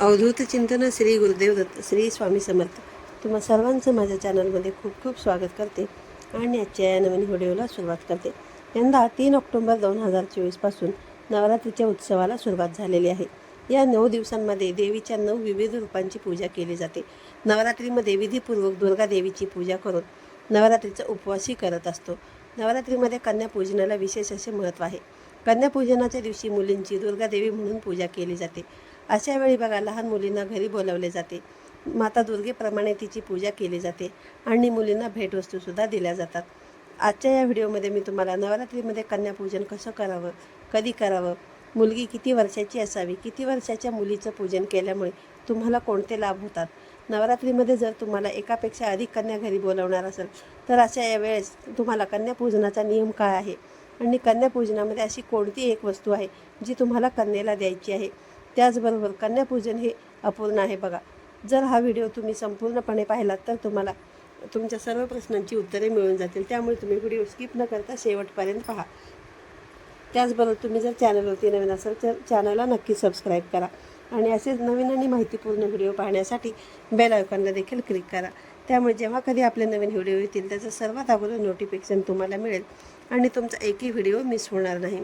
अवधूत चिंतन श्री गुरुदेव दत्त श्री स्वामी समर्थ. तुम्हा सर्वांचं माझ्या चॅनलमध्ये खूप खूप स्वागत करते आणि आजच्या या नवीन व्हिडिओला सुरुवात करते. यंदा तीन ऑक्टोंबर दोन हजार चोवीसपासून नवरात्रीच्या उत्सवाला सुरुवात झालेली आहे. या नऊ दिवसांमध्ये देवीच्या नऊ विविध रूपांची पूजा केली जाते. नवरात्रीमध्ये विधीपूर्वक दुर्गा देवीची पूजा करून नवरात्रीचा उपवासही करत असतो. नवरात्रीमध्ये कन्यापूजनाला विशेष असे महत्त्व आहे. कन्यापूजनाच्या दिवशी मुलींची दुर्गा देवी म्हणून पूजा केली जाते. अशा वेळी बघा लहान मुलींना घरी बोलावले जाते. माता दुर्गेप्रमाणे तिची पूजा केली जाते आणि मुलींना भेटवस्तूसुद्धा दिल्या जातात. आजच्या या व्हिडिओमध्ये मी तुम्हाला नवरात्रीमध्ये कन्यापूजन कसं करावं कधी करावं मुलगी किती वर्षाची असावी किती वर्षाच्या मुलीचं पूजन केल्यामुळे तुम्हाला कोणते लाभ होतात? नवरात्रीमध्ये जर तुम्हाला एकापेक्षा अधिक कन्या घरी बोलावणार असेल तर अशा या वेळेस तुम्हाला कन्यापूजनाचा नियम काय आहे? आणि कन्यापूजनामध्ये अशी कोणती एक वस्तू आहे जी तुम्हाला कन्येला द्यायची आहे? त्याचबरोबर कन्यापूजन हे अपूर्ण आहे बघा. जर हा व्हिडिओ तुम्ही संपूर्णपणे पाहिलात तर तुम्हाला तुमच्या सर्व प्रश्नांची उत्तरे मिळून जातील. त्यामुळे तुम्ही व्हिडिओ स्किप न करता शेवटपर्यंत पहा. त्याचबरोबर तुम्ही जर चॅनलवरती नवीन असाल तर चॅनलला नक्की सबस्क्राईब करा आणि असेच नवीन आणि माहितीपूर्ण व्हिडिओ पाहण्यासाठी बेल आयकॉनला देखील क्लिक करा. त्यामुळे जेव्हा कधी आपले नवीन व्हिडिओ येतील त्याचं सर्वात अगोदर नोटिफिकेशन तुम्हाला मिळेल आणि तुमचा एकही व्हिडिओ मिस होणार नाही.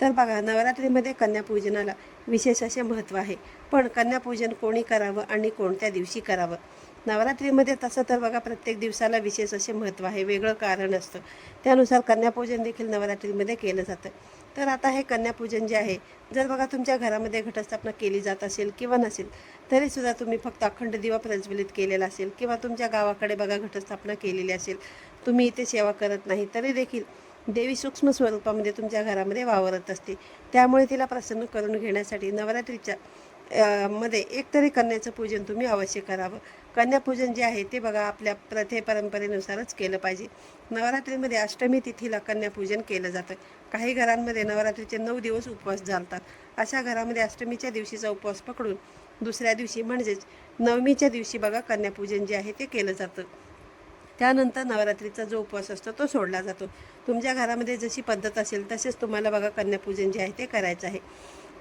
तर बघा नवरात्रीमध्ये कन्यापूजनाला विशेष असे महत्त्व आहे. पण कन्यापूजन कोणी करावं आणि कोणत्या दिवशी करावं? नवरात्रीमध्ये तसं तर बघा प्रत्येक दिवसाला विशेष असे महत्त्व आहे. वेगळं कारण असतं. त्यानुसार कन्यापूजन देखील नवरात्रीमध्ये केलं जातं. तर आता हे कन्यापूजन जे आहे जर बघा तुमच्या घरामध्ये घटस्थापना केली जात असेल किंवा नसेल तरीसुद्धा तुम्ही फक्त अखंड दिवा प्रज्वलित केलेला असेल किंवा तुमच्या गावाकडे बघा घटस्थापना केलेली असेल तुम्ही इथे सेवा करत नाही तरी देखील देवी सूक्ष्म स्वरूपामध्ये तुमच्या घरामध्ये वावरत असते. त्यामुळे तिला प्रसन्न करून घेण्यासाठी नवरात्रीच्या मध्ये एकतरी कन्याचं पूजन तुम्ही अवश्य करावं. कन्यापूजन जे आहे ते बघा आपल्या प्रथे परंपरेनुसारच केलं पाहिजे. नवरात्रीमध्ये अष्टमी तिथीला कन्यापूजन केलं जातं. काही घरांमध्ये नवरात्रीचे नऊ दिवस उपवास चालतात. अशा घरामध्ये अष्टमीच्या दिवशीचा उपवास पकडून दुसऱ्या दिवशी म्हणजेच नवमीच्या दिवशी बघा कन्यापूजन जे आहे ते केलं जातं. त्यानंतर नवरात्रीचा जो उपवास असतो तो सोडला जातो. तुमच्या घरामध्ये जशी पद्धत असेल तसेच तुम्हाला बघा कन्यापूजन जे आहे ते करायचं आहे.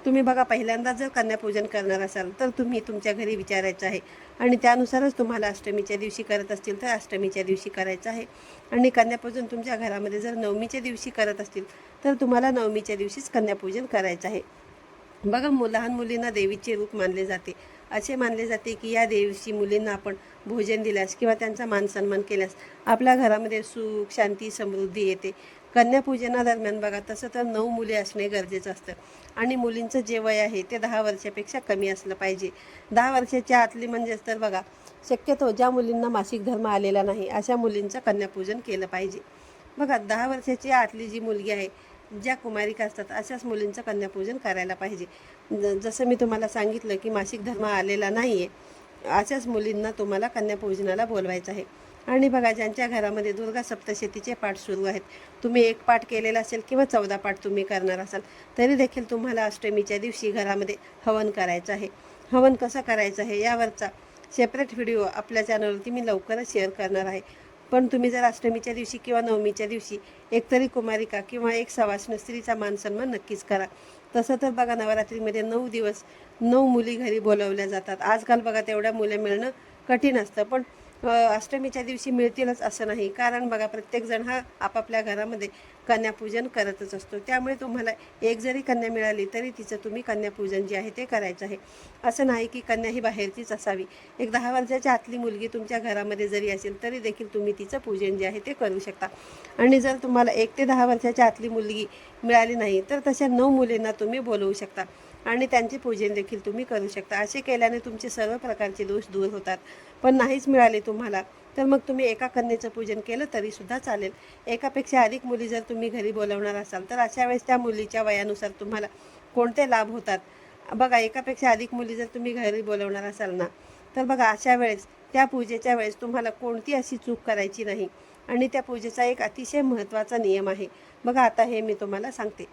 तुम्ही बघा पहिल्यांदा जर कन्यापूजन करणार असाल तर तुम्ही तुमच्या घरी विचारायचं आहे. आणि त्यानुसारच तुम्हाला अष्टमीच्या दिवशी करत असतील तर अष्टमीच्या दिवशी करायचं आहे. आणि कन्यापूजन तुमच्या घरामध्ये जर नवमीच्या दिवशी करत असतील तर तुम्हाला नवमीच्या दिवशीच कन्यापूजन करायचं आहे. बघा मु लहान मुलींना देवीचे रूप मानले जाते. असे मानले जाते की या दिवशी मुलींना आपण भोजन दिल्यास किंवा त्यांचा मान सन्मान केल्यास आपल्या घरामध्ये सुख शांती समृद्धी येते. कन्यापूजनादरम्यान बघा तसं तर नऊ मुले असणे गरजेचं असतं. आणि मुलींचं जे वय आहे ते दहा वर्षापेक्षा कमी असलं पाहिजे. दहा वर्षाच्या आतली म्हणजेच तर बघा शक्यतो ज्या मुलींना मासिक धर्म आलेला नाही अशा मुलींचं कन्यापूजन केलं पाहिजे. बघा दहा वर्षाची आतली जी मुलगी आहे ज्या कुमारिका असतात अशाच मुलींचं कन्यापूजन करायला पाहिजे. ज- जसं मी तुम्हाला सांगितलं की मासिक धर्म आलेला नाही आहे अशाच मुलींना तुम्हाला कन्यापूजनाला बोलवायचं आहे. आणि बघा ज्यांच्या घरामध्ये दुर्गा सप्तशतीचे पाठ सुरू आहेत तुम्ही एक पाठ केलेला असेल किंवा चौदा पाठ तुम्ही करणार असाल तरी देखील तुम्हाला अष्टमीच्या दिवशी घरामध्ये हवन करायचं आहे. हवन कसं करायचं आहे यावरचा सेपरेट व्हिडिओ आपल्या चॅनलवरती मी लवकरच शेअर करणार आहे. पण तुम्ही जर अष्टमीच्या दिवशी किंवा नवमीच्या दिवशी एकतरी कुमारिका किंवा एक सवाष्ण स्त्रीचा मानसन्मान नक्कीच करा. तसं तर बघा नवरात्रीमध्ये नऊ दिवस नऊ मुली घरी बोलवल्या जातात. आजकाल बघा तेवढ्या मुलं मिळणं कठीण असतं. पण अष्टमीच्या दिवशी मिळतीलच असं नाही. कारण बघा प्रत्येकजण हा आपापल्या घरामध्ये कन्यापूजन करतच असतो. त्यामुळे तुम्हाला एक जरी कन्या मिळाली तरी तिचं तुम्ही कन्यापूजन जे आहे ते करायचं आहे. असं नाही की कन्या ही बाहेरचीच असावी. एक दहा वर्षाच्या आतली मुलगी तुमच्या घरामध्ये जरी असेल तरी देखील तुम्ही तिचं पूजन जे आहे ते करू शकता. आणि जर तुम्हाला एक ते दहा वर्षाच्या आतली मुलगी मिळाली नाही तर तशा नऊ मुलींना तुम्ही बोलवू शकता. आणि त्यांचे पूजन देखील तुम्ही करू शकता. असे केल्याने तुमचे सर्व प्रकारचे दोष दूर होतात. पण नाहीच मिळाले तुम्हाला तर मग तुम्ही एका कन्येचं पूजन केलं तरीसुद्धा चालेल. एकापेक्षा अधिक मुली जर तुम्ही घरी बोलवणार असाल तर अशा वेळेस त्या मुलीच्या वयानुसार तुम्हाला कोणते लाभ होतात? बघा एकापेक्षा अधिक मुली जर तुम्ही घरी बोलवणार असाल ना तर बघा अशा वेळेस त्या पूजेच्या वेळेस तुम्हाला कोणती अशी चूक करायची नाही. आणि त्या पूजेचा एक अतिशय महत्त्वाचा नियम आहे. बघा आता हे मी तुम्हाला सांगते.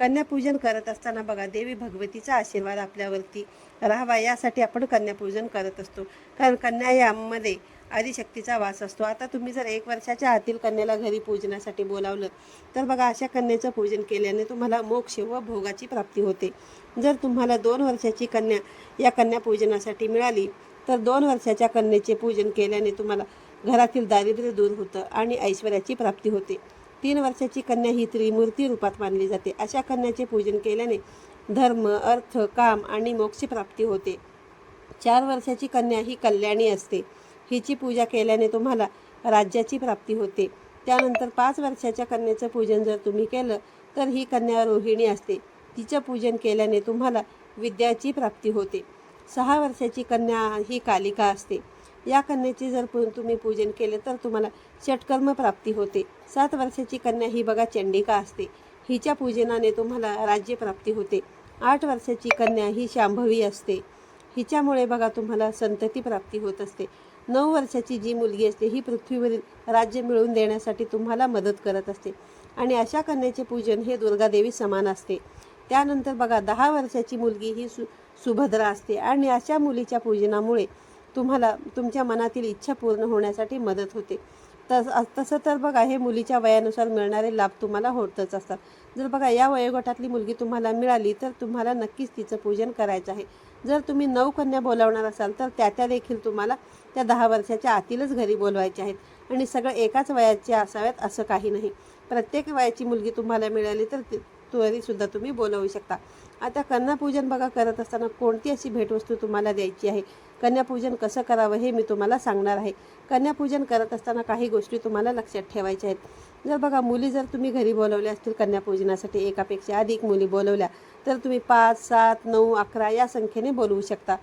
कन्यापूजन करत असताना बघा देवी भगवतीचा आशीर्वाद आपल्यावरती राहावा यासाठी आपण कन्यापूजन करत असतो. कारण कन्या यामध्ये आदिशक्तीचा वास असतो. आता तुम्ही जर एक वर्षाच्या आतील कन्याला घरी पूजनासाठी बोलावलं तर बघा अशा कन्याचं पूजन केल्याने तुम्हाला मोक्ष व भोगाची प्राप्ती होते. जर तुम्हाला दोन वर्षाची कन्या या कन्या पूजनासाठी मिळाली तर दोन वर्षाच्या कन्येचे पूजन केल्याने तुम्हाला घरातील दारिद्र्य दूर होतं आणि ऐश्वर्याची प्राप्ती होते. तीन वर्षाची कन्या ही त्रिमूर्ती रूपात मानली जाते. अशा कन्याचे पूजन केल्याने धर्म अर्थ काम आणि मोक्षप्राप्ती होते. चार वर्षाची कन्या ही कल्याणी असते. हिची पूजा केल्याने तुम्हाला राज्याची प्राप्ती होते. त्यानंतर पाच वर्षाच्या कन्याचं पूजन जर तुम्ही केलं तर ही कन्या रोहिणी असते. तिचं पूजन केल्याने तुम्हाला विद्याची प्राप्ती होते. सहा वर्षाची कन्या ही कालिका असते. या कन्याचे जर तुम्ही पूजन केले तर तुम्हाला षटकर्म प्राप्ती होते. सात वर्षाची कन्या ही बघा चंडिका असते. हिच्या पूजनाने तुम्हाला राज्यप्राप्ती होते. आठ वर्षाची कन्या ही शांभवी असते. हिच्यामुळे बघा तुम्हाला संतती प्राप्ती होत असते. नऊ वर्षाची जी मुलगी असते ही पृथ्वीवरील राज्य मिळवून देण्यासाठी तुम्हाला मदत करत असते. आणि अशा कन्याचे पूजन हे दुर्गादेवी समान असते. त्यानंतर बघा दहा वर्षाची मुलगी ही सु सुभद्रा असते. आणि अशा मुलीच्या पूजनामुळे तुम्हाला तुमच्या मनातील इच्छा पूर्ण होण्यासाठी मदत होते. तस तसं तर बघा हे मुलीच्या वयानुसार मिळणारे लाभ तुम्हाला होतच असतात. जर बघा या वयोगटातली मुलगी तुम्हाला मिळाली तर तुम्हाला नक्कीच तिचं पूजन करायचं आहे. जर तुम्ही नऊ कन्या बोलावणार असाल तर त्या त्या देखील तुम्हाला त्या दहा वर्षाच्या आतीलच घरी बोलवायच्या आहेत. आणि सगळं एकाच वयाच्या असाव्यात असं काही नाही. प्रत्येक वयाची मुलगी तुम्हाला मिळाली तर त्वरीसुद्धा तरीसुद्धा तुम्ही बोलवू शकता. आता कन्यापूजन बघा करत असताना कोणती अशी भेटवस्तू तुम्हाला द्यायची आहे? कन्यापूजन कसं करावं हे मी तुम्हाला सांगणार आहे. कन्यापूजन करत असताना काही गोष्टी तुम्हाला लक्षात ठेवायच्या आहेत. जर बघा मुली जर तुम्ही घरी बोलवल्या असतील कन्यापूजनासाठी एकापेक्षा अधिक मुली बोलवल्या तर तुम्ही पाच सात नऊ अकरा या संख्येने बोलवू शकता.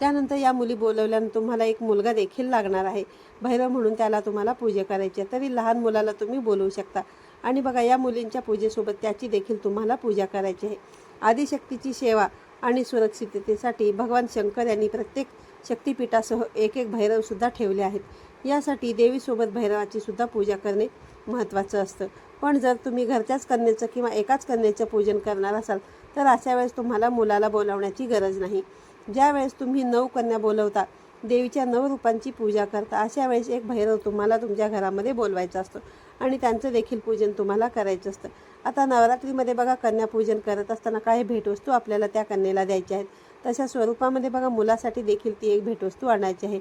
त्यानंतर या मुली बोलवल्यानं तुम्हाला एक मुलगा देखील लागणार आहे. भैरव म्हणून त्याला तुम्हाला पूजा करायची आहे तरी लहान मुलाला तुम्ही बोलवू शकता. आणि बघा या मुलींच्या पूजेसोबत त्याची देखील तुम्हाला पूजा करायची आहे. आदिशक्तीची सेवा आणि सुरक्षिततेसाठी भगवान शंकर यांनी प्रत्येक शक्तिपीठासह एक एक भैरवसुद्धा ठेवले आहेत. यासाठी देवीसोबत भैरवाची सुद्धा पूजा करणे महत्त्वाचं असतं. पण जर तुम्ही घरच्याच कन्याचं किंवा एकाच कन्याचं पूजन करणार असाल तर अशा वेळेस तुम्हाला मुलाला बोलावण्याची गरज नाही. ज्या वेळेस तुम्ही नऊ कन्या बोलवता देवीच्या नऊ रूपांची पूजा करता. अशा वेळेस एक भैरव तुम्हाला तुमच्या घरामध्ये बोलवायचा असतो आणि त्यांचं देखील पूजन तुम्हाला करायचं असतं. आता नवरात्रीमध्ये बघा कन्यापूजन करत असताना काही भेटवस्तू आपल्याला त्या कन्येला द्यायच्या आहेत. तशा स्वरूपामध्ये बघा मुलासाठी देखील ती एक भेटवस्तू आणायची आहे.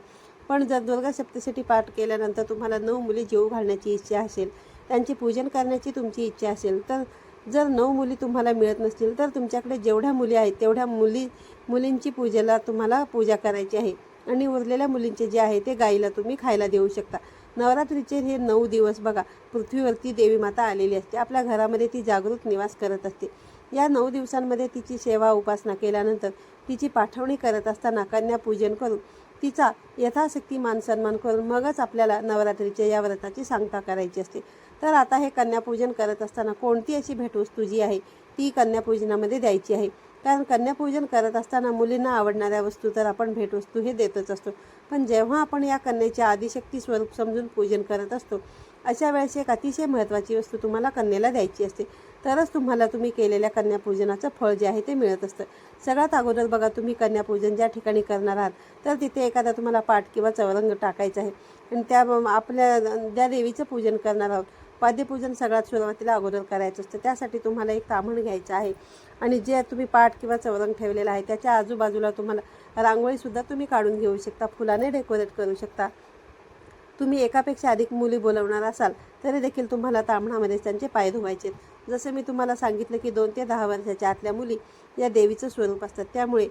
पण जर दुर्गा सप्तशती पाठ केल्यानंतर तुम्हाला नऊ मुली जेऊ घालण्याची इच्छा असेल त्यांचे पूजन करण्याची तुमची इच्छा असेल तर जर नऊ मुली तुम्हाला मिळत नसतील तर तुमच्याकडे जेवढ्या मुली आहेत तेवढ्या मुली मुलींची पूजेला तुम्हाला पूजा करायची आहे. आणि उरलेल्या मुलींचे जे आहे ते गाईला तुम्ही खायला देऊ शकता. नवरात्रीचे हे नऊ दिवस बघा पृथ्वीवरती देवी माता आलेली असते. आपल्या घरामध्ये ती जागृत निवास करत असते. या नऊ दिवसांमध्ये तिची सेवा उपासना केल्यानंतर तिची पाठवणी करत असताना कन्यापूजन करून तिचा यथाशक्ती मान सन्मान करून मगच आपल्याला नवरात्रीच्या या व्रताची सांगता करायची असते. तर आता हे कन्यापूजन करत असताना कोणती अशी भेटवस्तू जी आहे ती कन्यापूजनामध्ये द्यायची आहे. कारण कन्यापूजन करत असताना मुलींना आवडणाऱ्या वस्तू तर आपण भेटवस्तू हे देतच असतो. पण जेव्हा आपण या कन्येचे आदिशक्ती स्वरूप समजून पूजन करत असतो अशा वेळेस एक अतिशय महत्त्वाची वस्तू तुम्हाला कन्येला द्यायची असते. तरच तुम्हाला तुम्ही केलेल्या कन्यापूजनाचं फळ जे आहे ते मिळत असतं. सगळ्यात अगोदर बघा तुम्ही कन्यापूजन ज्या ठिकाणी करणार आहात तर तिथे एखादा तुम्हाला पाठ किंवा चवरंग टाकायचा आहे. आणि त्या आपल्या ज्या देवीचं पूजन करणार आहोत पाद्यपूजन सगळ्यात सुरुवातीला अगोदर करायचं असतं. त्यासाठी तुम्हाला एक तामण घ्यायचं आहे. आणि जे तुम्ही पाठ किंवा चवरंग ठेवलेला आहे त्याच्या आजूबाजूला तुम्हाला रांगोळीसुद्धा तुम्ही काढून घेऊ शकता फुलाने डेकोरेट करू शकता. तुम्ही एकापेक्षा अधिक मुली बोलवणार असाल तरी देखील तुम्हाला तामणामध्ये त्यांचे पाय धुवायचे जसं मी तुम्हाला सांगितलं की दोन ते दहा वर्षाच्या आतल्या मुली या देवीचं स्वरूप असतात. त्यामुळे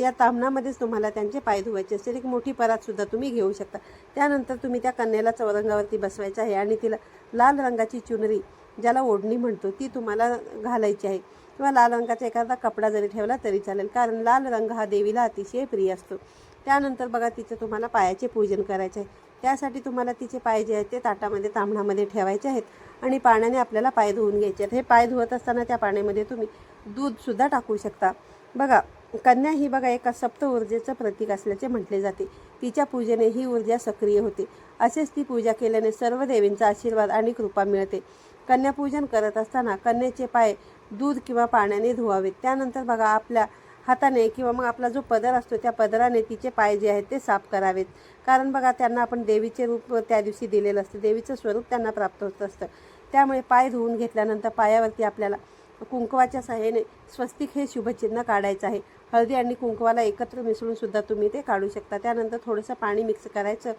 या तामणामध्येच तुम्हाला त्यांचे पाय धुवायचे असतील. एक मोठी परातसुद्धा तुम्ही घेऊ शकता. त्यानंतर तुम्ही त्या कन्याला चौरंगावरती बसवायचं आहे आणि तिला लाल रंगाची चुनरी ज्याला ओढणी म्हणतो ती तुम्हाला घालायची आहे. किंवा लाल रंगाचा एखादा कपडा जरी ठेवला तरी चालेल कारण लाल रंग हा देवीला अतिशय प्रिय असतो. त्यानंतर बघा तिचं तुम्हाला पायाचे पूजन करायचे आहे. त्यासाठी तुम्हाला तिचे पाय जे आहेत ते ताटामध्ये तांबणामध्ये ठेवायचे आहेत आणि पाण्याने आपल्याला पाय धुवून घ्यायचे आहेत. हे पाय धुवत असताना त्या पाण्यामध्ये तुम्ही दूधसुद्धा टाकू शकता. बघा कन्या ही बघा एका सप्त ऊर्जेचं प्रतीक असल्याचे म्हटले जाते. तिच्या पूजेने ही ऊर्जा सक्रिय होते. असेच ती पूजा केल्याने सर्व देवींचा आशीर्वाद आणि कृपा मिळते. कन्यापूजन करत असताना कन्याचे पाय दूध किंवा पाण्याने धुवावेत. त्यानंतर बघा आपल्या हाताने किंवा मग आपला जो पदर असतो त्या पदराने तिचे पाय जे आहेत ते साफ करावेत. कारण बघा त्यांना आपण देवीचे रूप त्या दिवशी दिलेलं असतं. देवीचं स्वरूप त्यांना प्राप्त होत असतं. त्यामुळे पाय धुवून घेतल्यानंतर पायावरती आपल्याला कुंकवाच्या सहाय्याने स्वस्तिक हे शुभचिन्ह काढायचं आहे. हळदी आणि कुंकवाला एकत्र मिसळून सुद्धा तुम्ही ते काढू शकता. त्यानंतर थोडंसं पाणी मिक्स करायचं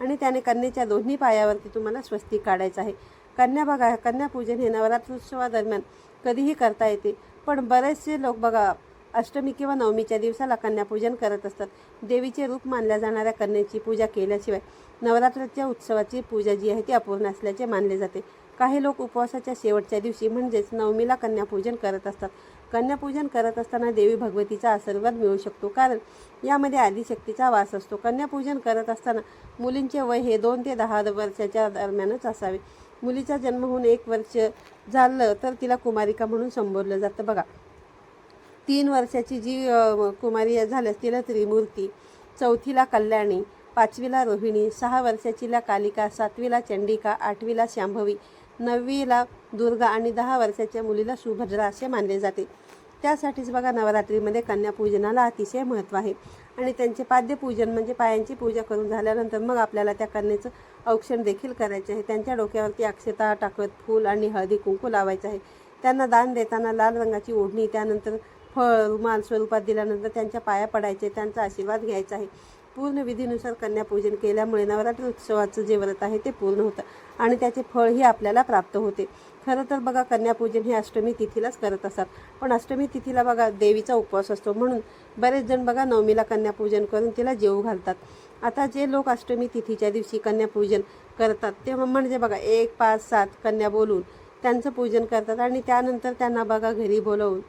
आणि त्याने कन्येच्या दोन्ही पायावरती तुम्हाला स्वस्तिक काढायचं आहे. कन्या बघा कन्यापूजन हे नवरात्रोत्सवादरम्यान कधीही करता येते. पण बरेचसे लोक बघा अष्टमी किंवा नवमीच्या दिवसाला कन्यापूजन करत असतात. देवीचे रूप मानल्या जाणाऱ्या कन्याची पूजा केल्याशिवाय नवरात्राच्या उत्सवाची पूजा जी आहे ती अपूर्ण असल्याचे मानले जाते. काही लोक उपवासाच्या शेवटच्या दिवशी म्हणजेच नवमीला कन्यापूजन करत असतात. कन्यापूजन करत असताना देवी भगवतीचा आशीर्वाद मिळू शकतो कारण यामध्ये आदिशक्तीचा वास असतो. कन्यापूजन करत असताना मुलींचे वय हे दोन ते दहा वर्षाच्या दरम्यानच असावे. मुलीचा जन्म होऊन एक वर्ष झालं तर तिला कुमारिका म्हणून संबोधलं जातं. बघा तीन वर्षाची जी कुमारी झाल्यास तिला त्रिमूर्ती चौथीला कल्याणी पाचवीला रोहिणी सहा वर्षाचीला कालिका सातवीला चंडिका आठवीला शांभवी नववीला दुर्गा आणि दहा वर्षाच्या मुलीला सुभद्रा असे मानले जाते. त्यासाठीच बघा नवरात्रीमध्ये कन्यापूजनाला अतिशय महत्त्व आहे. आणि त्यांचे पाद्यपूजन म्हणजे पायांची पूजा करून झाल्यानंतर मग आपल्याला त्या कन्याचं औक्षण देखील करायचे आहे. त्यांच्या डोक्यावरती अक्षता टाकत फूल आणि हळदी कुंकू लावायचं आहे. त्यांना दान देताना लाल रंगाची ओढणी त्यानंतर फळ रुमाल स्वरूपात दिल्यानंतर त्यांच्या पाया पडायचे त्यांचा आशीर्वाद घ्यायचा आहे. पूर्ण विधीनुसार कन्यापूजन केल्यामुळे नवरात्र उत्सवाचं जे व्रत आहे ते पूर्ण होतं आणि त्याचे फळही आपल्याला प्राप्त होते. खरं तर बघा कन्यापूजन हे अष्टमी तिथीलाच करत असतात. पण अष्टमी तिथीला बघा देवीचा उपवास असतो. म्हणून बरेच जण बघा नवमीला कन्यापूजन करून तिला जेवू घालतात. आता जे लोक अष्टमी तिथीच्या दिवशी कन्यापूजन करतात ते म्हणजे बघा एक पाच सात कन्या बोलून त्यांचं पूजन करतात आणि त्यानंतर त्यांना बघा घरी बोलवून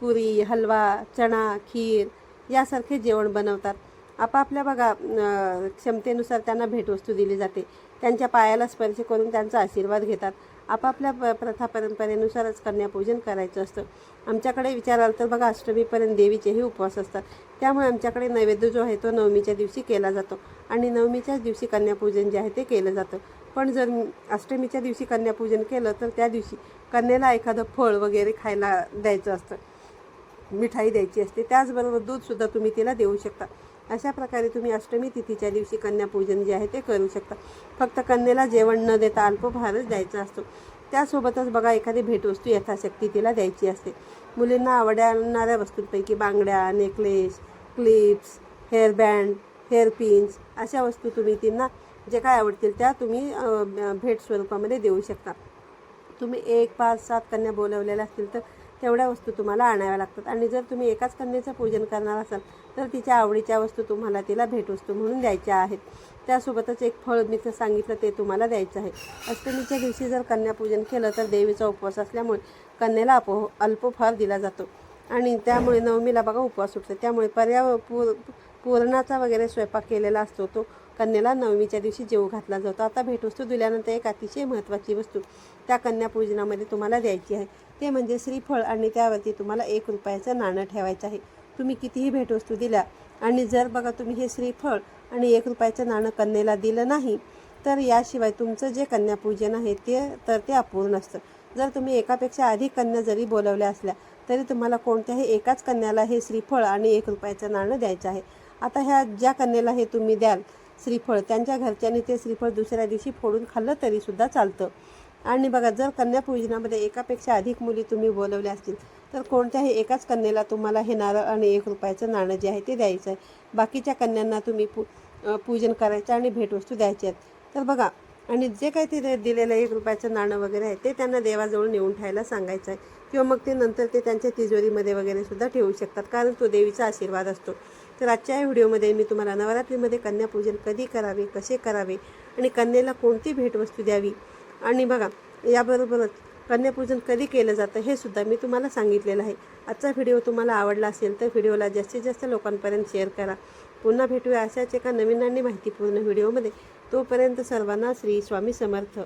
पुरी हलवा चणा खीर यासारखे जेवण बनवतात. आपापल्या बघा क्षमतेनुसार त्यांना भेटवस्तू दिली जाते. त्यांच्या पायाला स्पर्श करून त्यांचा आशीर्वाद घेतात. आपापल्या प प्रथा परंपरेनुसारच कन्यापूजन करायचं असतं. आमच्याकडे विचाराल तर बघा अष्टमीपर्यंत देवीचेही उपवास असतात. त्यामुळे आमच्याकडे नैवेद्य जो आहे तो नवमीच्या दिवशी केला जातो आणि नवमीच्याच दिवशी कन्यापूजन जे आहे ते केलं जातं. पण जर अष्टमीच्या दिवशी कन्यापूजन केलं तर त्या दिवशी कन्याला एखादं फळ वगैरे खायला द्यायचं असतं. मिठाई द्यायची असते त्याचबरोबर दूधसुद्धा तुम्ही तिला देऊ शकता. अशा प्रकारे तुम्ही अष्टमी तिथीच्या दिवशी कन्यापूजन जे आहे ते करू शकता. फक्त कन्येला जेवण न देता अल्पभारच द्यायचा असतो. त्यासोबतच बघा एखादी भेटवस्तू यथाशक्ती तिला द्यायची असते. मुलींना आवडणाऱ्या वस्तूंपैकी बांगड्या नेकलेस क्लिप्स हेअरबँड हेअरपिन्स अशा वस्तू तुम्ही त्यांना जे काय आवडतील त्या तुम्ही भेट स्वरूपामध्ये देऊ शकता. तुम्ही एक पाच सात कन्या बोलवलेल्या असतील तर तेवढ्या वस्तू तुम्हाला आणाव्या लागतात. आणि जर तुम्ही एकाच कन्येचं पूजन करणार असाल तर तिच्या आवडीच्या वस्तू तुम्हाला तिला भेटवस्तू म्हणून द्यायच्या आहेत. त्यासोबतच एक फळ मी तर सांगितलं ते तुम्हाला द्यायचं आहे. अष्टमीच्या दिवशी जर कन्यापूजन केलं तर देवीचा उपवास असल्यामुळे कन्याला अपो अल्पफार दिला जातो. आणि त्यामुळे नवमीला बघा उपवास सुटतो त्यामुळे पर्याव पूर पुरणाचा वगैरे स्वयंपाक केलेला असतो तो कन्याला नवमीच्या दिवशी जेवू घातला जातो. आता भेटवस्तू दिल्यानंतर एक अतिशय महत्त्वाची वस्तू त्या कन्यापूजनामध्ये तुम्हाला द्यायची आहे. ते म्हणजे श्रीफळ आणि त्यावरती तुम्हाला एक रुपयाचं नाणं ठेवायचं आहे. तुम्ही कितीही भेटवस्तू दिल्या आणि जर बघा तुम्ही हे श्रीफळ आणि एक रुपयाचं नाणं कन्येला दिलं नाही तर याशिवाय तुमचं जे कन्यापूजन आहे ते तर ते अपूर्ण असतं. जर तुम्ही एकापेक्षा अधिक कन्या जरी बोलवल्या असल्या तरी तुम्हाला कोणत्याही एकाच कन्याला हे श्रीफळ आणि एक रुपयाचं नाणं द्यायचं आहे. आता ह्या ज्या कन्येला हे तुम्ही द्याल श्रीफळ त्यांच्या घरच्यांनी ते श्रीफळ दुसऱ्या दिवशी फोडून खाल्लं तरीसुद्धा चालतं. आणि बघा जर कन्यापूजनामध्ये एकापेक्षा अधिक मुली तुम्ही बोलवल्या असतील तर कोणत्याही एकाच कन्येला तुम्हाला हे नारळ आणि एक रुपयाचं नाणं जे आहे ते द्यायचं आहे बाकीच्या कन्यांना तुम्ही पू पूजन करायचं आणि भेटवस्तू द्यायच्या आहेत. तर बघा आणि जे काही ते दिलेलं एक रुपयाचं नाणं वगैरे आहे ते त्यांना देवाजवळ नेऊन ठेवायला सांगायचं आहे किंवा मग ते नंतर ते त्यांच्या तिजोरीमध्ये वगैरे सुद्धा ठेवू शकतात कारण तो देवीचा आशीर्वाद असतो. तर आजच्या या व्हिडिओमध्ये मी तुम्हाला नवरात्रीमध्ये कन्यापूजन कधी करावे कसे करावे आणि कन्येला कोणती भेटवस्तू द्यावी? आणि बघा याबरोबरच कन्यापूजन कधी केलं जातं हे सुद्धा मी तुम्हाला सांगितलेलं आहे. आजचा व्हिडिओ तुम्हाला आवडला असेल तर व्हिडिओला जास्तीत जास्त लोकांपर्यंत शेअर करा. पुन्हा भेटूया अशाच एका नवीन आणि माहितीपूर्ण व्हिडिओमध्ये. तोपर्यंत सर्वांना श्री स्वामी समर्थ.